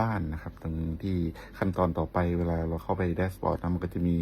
บ้านนะครับ ตรงที่ขั้นตอนต่อไปเวลาเราเข้าไปแดชบอร์ดนะมันก็จะมี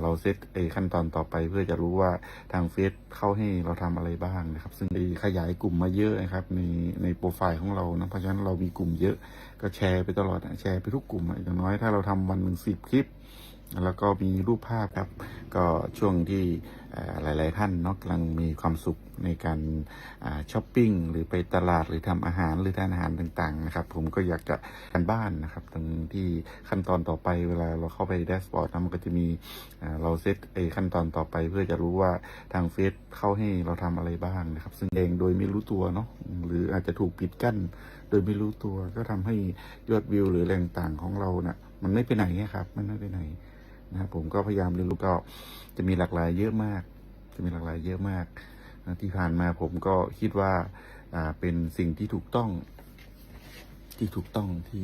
เราเซตไอ้ขั้นตอนต่อไป เพื่อจะรู้ว่าทางเฟซเข้าให้เราทำอะไรบ้างนะครับ ซึ่งขยายกลุ่มมาเยอะนะครับในในโปรไฟล์ของเรานะเพราะฉะนั้นเรามีกลุ่มเยอะก็แชร์ไปตลอดนะแชร์ไปทุกกลุ่มอย่างน้อยถ้าเราทำวันหนึ่งสิบคลิป แล้วก็มีรูปภาพครับ ก็ช่วงที่หลาย ๆ ท่านเนาะกำลังมีความสุขในการช้อปปิ้งหรือไปตลาดหรือทำอาหารหรือทานอาหารต่าง ๆ นะครับ ผมก็อยากจะกันบ้านนะครับ ตรงที่ขั้นตอนต่อไปเวลาเราเข้าไปแดชบอร์ดนะมันก็จะมีเราเซตไอ้ขั้นตอนต่อไปเพื่อจะรู้ว่าทางเฟซเข้าให้เราทำอะไรบ้างนะครับ ซึ่งเองโดยไม่รู้ตัวเนาะหรืออาจจะถูกปิดกั้น โดยไม่รู้ตัวก็ทำให้ยอดวิวหรือแรงต่างของเราเนะ่ะมันไม่ไปไหนครับ มันไม่ไปไหน นะครับผมก็พยายามเรียนรู้ก็จะมีหลากหลายเยอะมาก จะมีหลากหลายเยอะมากนะที่ผ่านมาผมก็คิดว่าเป็นสิ่งที่ถูกต้องที่ถูกต้องที่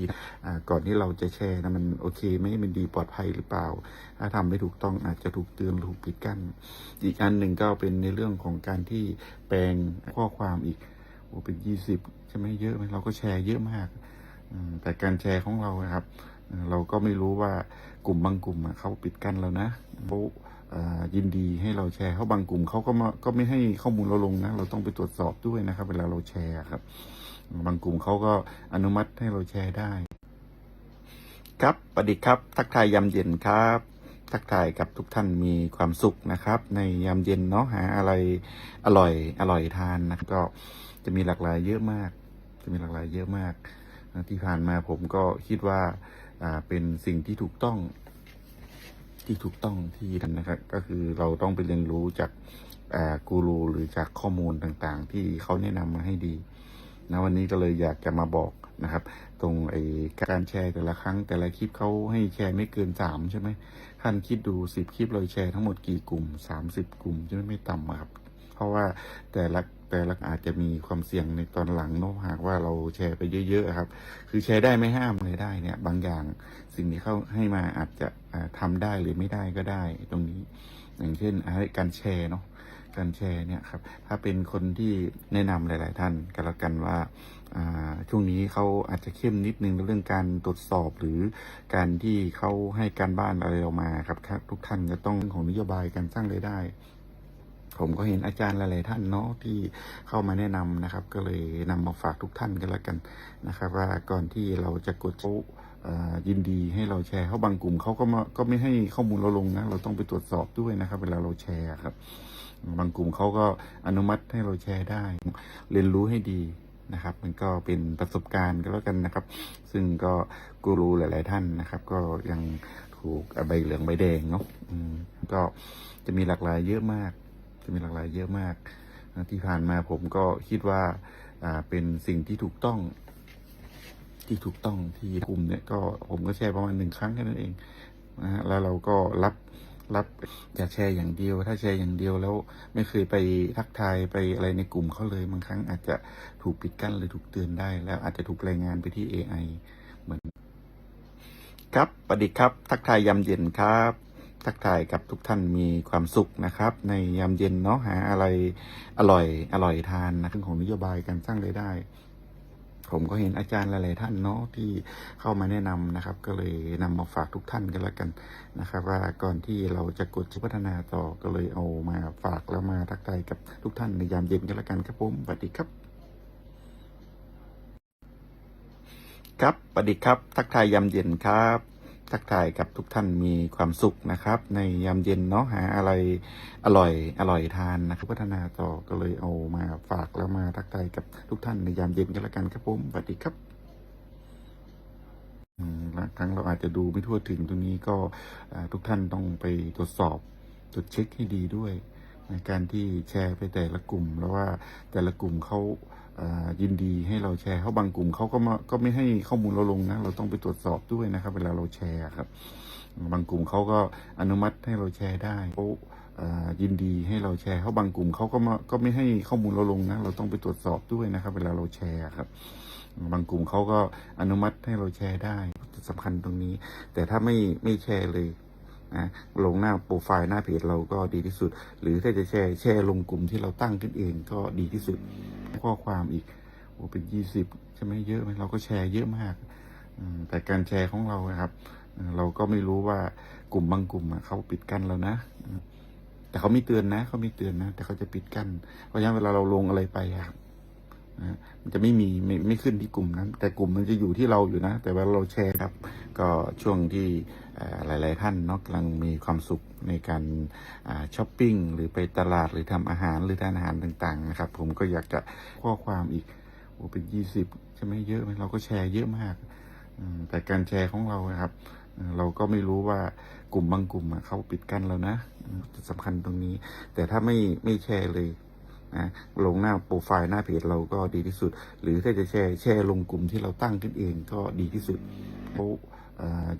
ก่อนที่เราจะแชร์นะมันโอเคไหมมันดีปลอดภัยหรือเปล่า ถ้าทำไม่ถูกต้องอาจจะถูกเตือนถูกปิดกั้น อีกอันหนึ่งก็เป็นในเรื่องของการที่แปลงข้อความอีกโอ้เป็นยี่สิบใช่ไหมเยอะไหมเราก็แชร์เยอะมากแต่การแชร์ของเรานะครับ เราก็ไม่รู้ว่ากลุ่มบางกลุ่มเขาปิดกั้นแล้วนะเขายินดีให้เราแชร์เขาบางกลุ่มเขาก็มาก็ไม่ให้ข้อมูลเราลงนะ เราต้องไปตรวจสอบด้วยนะครับ เวลาเราแชร์ครับ บางกลุ่มเขาก็อนุมัติให้เราแชร์ได้ ครับสวัสดีครับ ทักทายยามเย็นครับ ทักทายกับทุกท่านมีความสุขนะครับ ในยามเย็นเนาะหาอะไรอร่อยอร่อยทานนะก็จะมีหลากหลายเยอะมาก จะมีหลากหลายเยอะมากที่ผ่านมาผมก็คิดว่า อ่าเป็นสิ่งที่ถูกต้องที่ถูกต้องที่ทำนะครับ ก็คือเราต้องไปเรียนรู้จากกูรูหรือจากข้อมูลต่างๆ ที่เขาแนะนำมาให้ดีนะวันนี้ก็เลยอยากจะมาบอกนะครับ ตรงไอ้การแชร์แต่ละครั้ง แต่ละคลิปเขาให้แชร์ไม่เกินสามใช่ไหมท่านคิดดูสิบคลิปเราแชร์ทั้งหมดกี่กลุ่มสามสิบกลุ่มใช่ไหมไม่ต่ำครับ เพราะว่าแต่ละ แต่ละอาจจะมีความเสี่ยงในตอนหลังเนอะหากว่าเราแชร์ไปเยอะๆครับ คือแชร์ได้ไม่ห้ามเลยได้เนี่ย บางอย่างสิ่งที่เขาให้มาอาจจะอ่าทำได้หรือไม่ได้ก็ได้ตรงนี้ อย่างเช่นอ่าการแชร์เนาะการแชร์เนี่ยครับ ถ้าเป็นคนที่แนะนำหลาย ๆ ท่านก็แล้วกันว่าช่วงนี้เขาอาจจะเข้มนิดนึงเรื่องการตรวจสอบหรือการที่เขาให้การบ้านอะไรเรามาครับทุกท่านจะต้องของนโยบายการสร้างรายได้ ผมก็เห็นอาจารย์หลาย ๆ ท่านเนาะที่เข้ามาแนะนำนะครับ ก็เลยนำมาฝากทุกท่านกันล้วกันนะครับ ว่าก่อนที่เราจะกดเขายินดีให้เราแชร์เขาบางกลุ่มเขาก็มาก็ไม่ให้ข้อมูลเราลงนะ เราต้องไปตรวจสอบด้วยนะครับ เวลาเราแชร์ครับ บางกลุ่มเขาก็อนุมัติให้เราแชร์ได้ เรียนรู้ให้ดีนะครับมันก็เป็นประสบการณ์ก็แล้วกันนะครับ ซึ่งก็กูรูหลาย ๆ ท่านนะครับ ก็ยังถูกใบเหลืองใบแดงเนาะก็จะมีหลากหลายเยอะมาก จะมีหลากหลายเยอะมากนะที่ผ่านมาผมก็คิดว่าอ่าเป็นสิ่งที่ถูกต้อง ที่ถูกต้องที่กลุ่มเนี่ยก็ผมก็แชร์ประมาณหนึ่งครั้งแค่นั้นเองนะฮะแล้วเราก็รับรับอย่าแชร์อย่างเดียว ถ้าแชร์อย่างเดียวแล้วไม่เคยไปทักทายไปอะไรในกลุ่มเขาเลยบางครั้งอาจจะถูกปิดกั้นหรือถูกเตือนได้ แล้วอาจจะถูกรายงานไปที่ AI เหมือน ครับสวัสดีครับ ทักทายยามเย็นครับ ทักทายกับทุกท่านมีความสุขนะครับ ในยามเย็นเนาะหาอะไรอร่อยอร่อยทานนะเรื่องของนโยบายการสร้างรายได้ ผมก็เห็นอาจารย์หลายๆท่านเนาะที่เข้ามาแนะนำนะครับ ก็เลยนำมาฝากทุกท่านกันล้วกันนะครับ ว่าก่อนที่เราจะกดพัฒนาต่อก็เลยเอามาฝากแล้วมาทักทายกับทุกท่านในยามเย็นกันล้วกันครับผมสวัสดีครับครับสวัสดีครับ ทักทายยามเย็นครับ ทักทายกับทุกท่านมีความสุขนะครับ ในยามเย็นเนาะหาอะไรอร่อยอร่อยทานนะครับพัฒนาต่อก็เลยเอามาฝากแล้วมาทักทายกับทุกท่านในยามเย็นกันละกันครับผมสวัสดีครับบางครั้งเราอาจจะดูไม่ทั่วถึงตรงนี้ก็ทุกท่านต้องไปตรวจสอบตรวจเช็คให้ดีด้วย ในการที่แชร์ไปแต่ละกลุ่ม แล้วว่าแต่ละกลุ่มเขา ยินดีให้เราแชร์เขาบางกลุ่มเขาก็มาก็ไม่ให้ข้อมูลเราลงนะ เราต้องไปตรวจสอบด้วยนะครับ เวลาเราแชร์ครับ บางกลุ่มเขาก็อนุมัติให้เราแชร์ได้เขาอ่ายินดีให้เราแชร์เขาบางกลุ่มเขาก็มาก็ไม่ให้ข้อมูลเราลงนะ เราต้องไปตรวจสอบด้วยนะครับ เวลาเราแชร์ครับ บางกลุ่มเขาก็อนุมัติให้เราแชร์ได้สำคัญตรงนี้ แต่ถ้าไม่ไม่แชร์เลย นะลงหน้าโปรไฟล์หน้าเพจเราก็ดีที่สุด หรือถ้าจะแชร์แชร์ลงกลุ่มที่เราตั้งขึ้นเองก็ดีที่สุด ข้อความอีกโอ้เป็นยี่สิบใช่ไหมเยอะไหมเราก็แชร์เยอะมากแต่การแชร์ของเราครับ เราก็ไม่รู้ว่ากลุ่มบางกลุ่มเขาปิดกั้นเรานะ แต่เขาไม่เตือนนะเขาไม่เตือนนะ แต่เขาจะปิดกั้นเพราะฉะนั้นเวลาเราลงอะไรไปครับ นะมันจะไม่มีไม่ไม่ขึ้นที่กลุ่มนั้น แต่กลุ่มมันจะอยู่ที่เราอยู่นะ แต่เวลาเราแชร์ครับ ก็ช่วงที่เอ่อหลาย ๆ ท่านเนาะกำลังมีความสุขในการช้อปปิ้งหรือไปตลาดหรือทำอาหารหรือทานอาหารต่าง ๆ นะครับ ผมก็อยากจะข้อความอีกโอ้เป็นยี่สิบใช่ไหมเยอะไหมเราก็แชร์เยอะมากแต่การแชร์ของเราครับ เราก็ไม่รู้ว่ากลุ่มบางกลุ่มเขาปิดกั้นเรานะอืมจุดสำคัญตรงนี้ แต่ถ้าไม่ไม่แชร์เลย นะลงหน้าโปรไฟล์หน้าเพจเราก็ดีที่สุด หรือถ้าจะแชร์แชร์ลงกลุ่มที่เราตั้งขึ้นเองก็ดีที่สุดเขา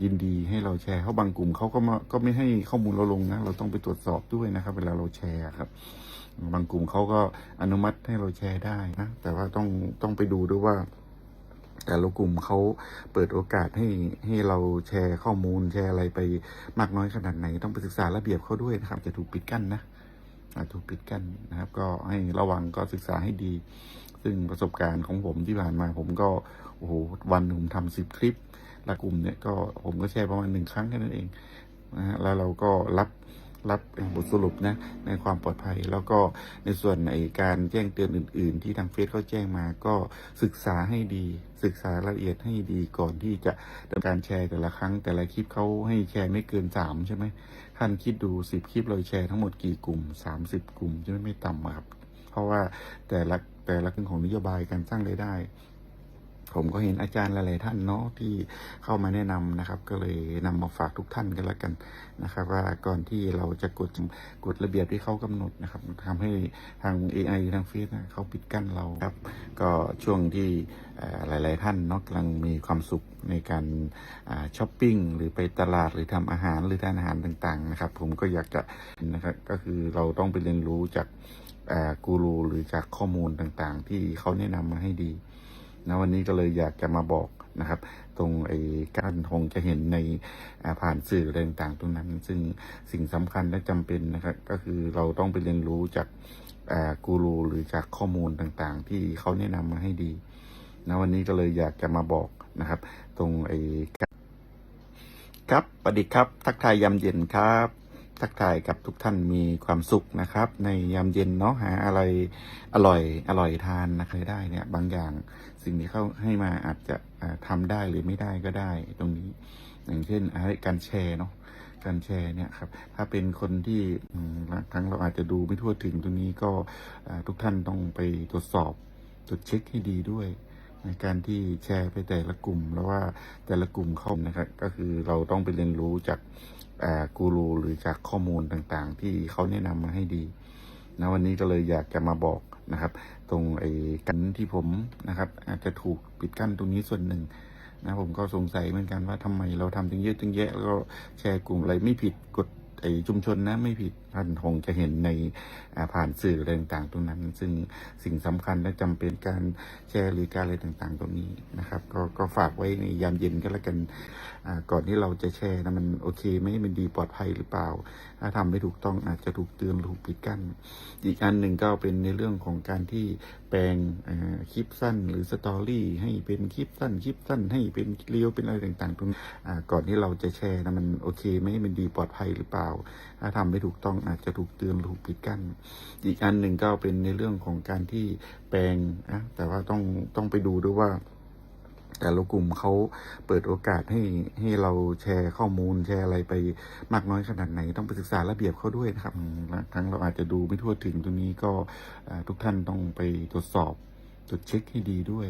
ยินดีให้เราแชร์เขาบางกลุ่มเขาก็มาก็ไม่ให้ข้อมูลเราลงนะ เราต้องไปตรวจสอบด้วยนะครับ เวลาเราแชร์ครับ บางกลุ่มเขาก็อนุมัติให้เราแชร์ได้นะ แต่ว่าต้องต้องไปดูด้วยว่า แต่ละกลุ่มเขาเปิดโอกาสให้ให้เราแชร์ข้อมูลแชร์อะไรไปมากน้อยขนาดไหน ต้องไปศึกษาระเบียบเขาด้วยนะครับจะถูกปิดกั้นนะ ถูกปิดกั้นนะครับ ก็ให้ระวังก็ศึกษาให้ดี ซึ่งประสบการณ์ของผมที่ผ่านมา ผมก็โอ้โหวันหนึ่งผมทำสิบคลิปละกลุ่มเนี่ยก็ผมก็แชร์ประมาณหนึ่งครั้งแค่นั้นเองนะฮะแล้วเราก็รับ รับบทสรุปนะในความปลอดภัย แล้วก็ในส่วนในการแจ้งเตือนอื่น ๆ ที่ทางเฟซเขาแจ้งมาก็ศึกษาให้ดี ศึกษารายละเอียดให้ดีก่อนที่จะดำเนินการแชร์แต่ละครั้ง แต่ละคลิปเขาให้แชร์ไม่เกินสามใช่ไหมท่านคิดดูสิบคลิปเราแชร์ทั้งหมดกี่กลุ่มสามสิบกลุ่มใช่ไหมไม่ต่ำครับเพราะว่าแต่ละแต่ละเรื่องของนโยบายการสร้างรายได้ ผมก็เห็นอาจารย์หลาย ๆ ท่านเนาะที่เข้ามาแนะนำนะครับ ก็เลยนำมาฝากทุกท่านกันละกันนะครับ ว่าก่อนที่เราจะกดกฎระเบียบที่เขากำหนดนะครับทำให้ทาง AI ทางเฟซนะเขาปิดกั้นเราครับ ก็ช่วงที่หลาย ๆ ท่านเนาะกำลังมีความสุขในการช้อปปิ้งหรือไปตลาดหรือทำอาหารหรือทานอาหารต่าง ๆ นะครับ ผมก็อยากจะนะครับก็คือเราต้องไปเรียนรู้จากกูรูหรือจากข้อมูลต่าง ๆ ที่เขาแนะนำมาให้ดี นะวันนี้ก็เลยอยากจะมาบอกนะครับ ตรงไอ้การคงจะเห็นในผ่านสื่ออะไรต่างๆตรงนั้น ซึ่งสิ่งสำคัญและจำเป็นนะครับ ก็คือเราต้องไปเรียนรู้จากกูรูหรือจากข้อมูลต่างๆ ที่เขาแนะนำมาให้ดีนะวันนี้ก็เลยอยากจะมาบอกนะครับ ตรงไอ้ครับประดิษฐ์ครับ ทักทายยามเย็นครับ ทักทายกับทุกท่านมีความสุขนะครับ ในยามเย็นเนาะหาอะไรอร่อยอร่อยทานนะเคยได้เนี่ยบางอย่างสิ่งที่เขาให้มาอาจจะอ่าทำได้หรือไม่ได้ก็ได้ ตรงนี้อย่างเช่นอ่าการแชร์เนาะการแชร์เนี่ยครับถ้าเป็นคนที่อืมบางครั้งเราอาจจะดูไม่ทั่วถึงตรงนี้ก็ทุกท่านต้องไปตรวจสอบตรวจเช็คให้ดีด้วยในการที่แชร์ไปแต่ละกลุ่ม แล้วว่าแต่ละกลุ่มเขานะครับก็คือเราต้องไปเรียนรู้จาก กูรูหรือจากข้อมูลต่างๆ ที่เขาแนะนำมาให้ดีนะวันนี้ก็เลยอยากจะมาบอกนะครับ ตรงไอ้กันที่ผมนะครับ อาจจะถูกปิดกั้นตรงนี้ส่วนหนึ่งนะผมก็สงสัยเหมือนกันว่าทำไมเราทำจึงเยอะจึงแยะแล้วก็แชร์กลุ่มอะไรไม่ผิดกฎไอ้ชุมชนนะไม่ผิด ท่านคงจะเห็นในผ่านสื่ออะไรต่างๆตรงนั้น ซึ่งสิ่งสำคัญและจำเป็นการแชร์หรือการอะไรต่างๆ ตรงนี้นะครับ ก็ก็ฝากไว้ในยามเย็นก็แล้วกันก่อนที่เราจะแชร์นะมันโอเคไหมมันดีปลอดภัยหรือเปล่า ถ้าทำไม่ถูกต้องอาจจะถูกเตือนถูกปิดกั้น อีกอันหนึ่งก็เป็นในเรื่องของการที่แปลงคลิปสั้นหรือสตอรี่ให้เป็นคลิปสั้นคลิปสั้นให้เป็นเรียวเป็นอะไรต่างๆ ตรงนี้ก่อนที่เราจะแชร์นะมันโอเคไหมมันดีปลอดภัยหรือเปล่า ถ้าทำไม่ถูกต้องอาจจะถูกเตือนถูกปิดกั้น อีกอันหนึ่งก็เป็นในเรื่องของการที่แปลงนะแต่ว่าต้องต้องไปดูด้วยว่า แต่ละกลุ่มเขาเปิดโอกาสให้ให้เราแชร์ข้อมูลแชร์อะไรไปมากน้อยขนาดไหน ต้องไปศึกษาระเบียบเขาด้วยนะครับอืมบางครั้งเราอาจจะดูไม่ทั่วถึงตรงนี้ก็ทุกท่านต้องไปตรวจสอบตรวจเช็คให้ดีด้วย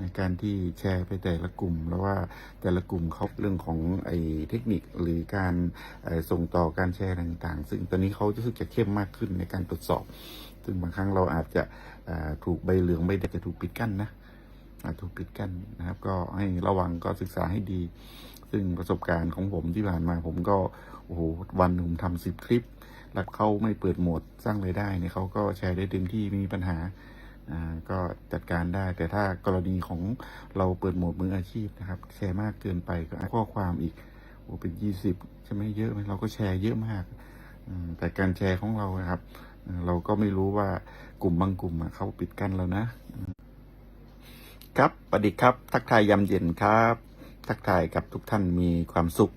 ในการที่แชร์ไปแต่ละกลุ่ม แล้วว่าแต่ละกลุ่มเขาเรื่องของไอ้เทคนิคหรือการส่งต่อการแชร์ต่างๆ ซึ่งตอนนี้เขาจะรู้สึกจะเข้มมากขึ้นในการตรวจสอบ ซึ่งบางครั้งเราอาจจะถูกใบเหลืองใบแดงจะถูกปิดกั้นนะอาจถูกปิดกั้นนะครับ ก็ให้ระวังก็ศึกษาให้ดี ซึ่งประสบการณ์ของผมที่ผ่านมาผมก็โอ้โหวันหนึ่งทำสิบคลิป แล้วเขาไม่เปิดโหมดสร้างรายได้เนี่ยเขาก็แชร์ได้เต็มที่มีปัญหา ก็จัดการได้ แต่ถ้ากรณีของเราเปิดโหมดมืออาชีพนะครับ แชร์มากเกินไปก็ข้อความอีกโอ้เป็นยี่สิบใช่ไหมเยอะไหมเราก็แชร์เยอะมากแต่การแชร์ของเราครับ เราก็ไม่รู้ว่ากลุ่มบางกลุ่มเขาปิดกั้นเรานะ ครับประดิษฐ์ครับ ทักทายยามเย็นครับ ทักทายกับทุกท่านมีความสุข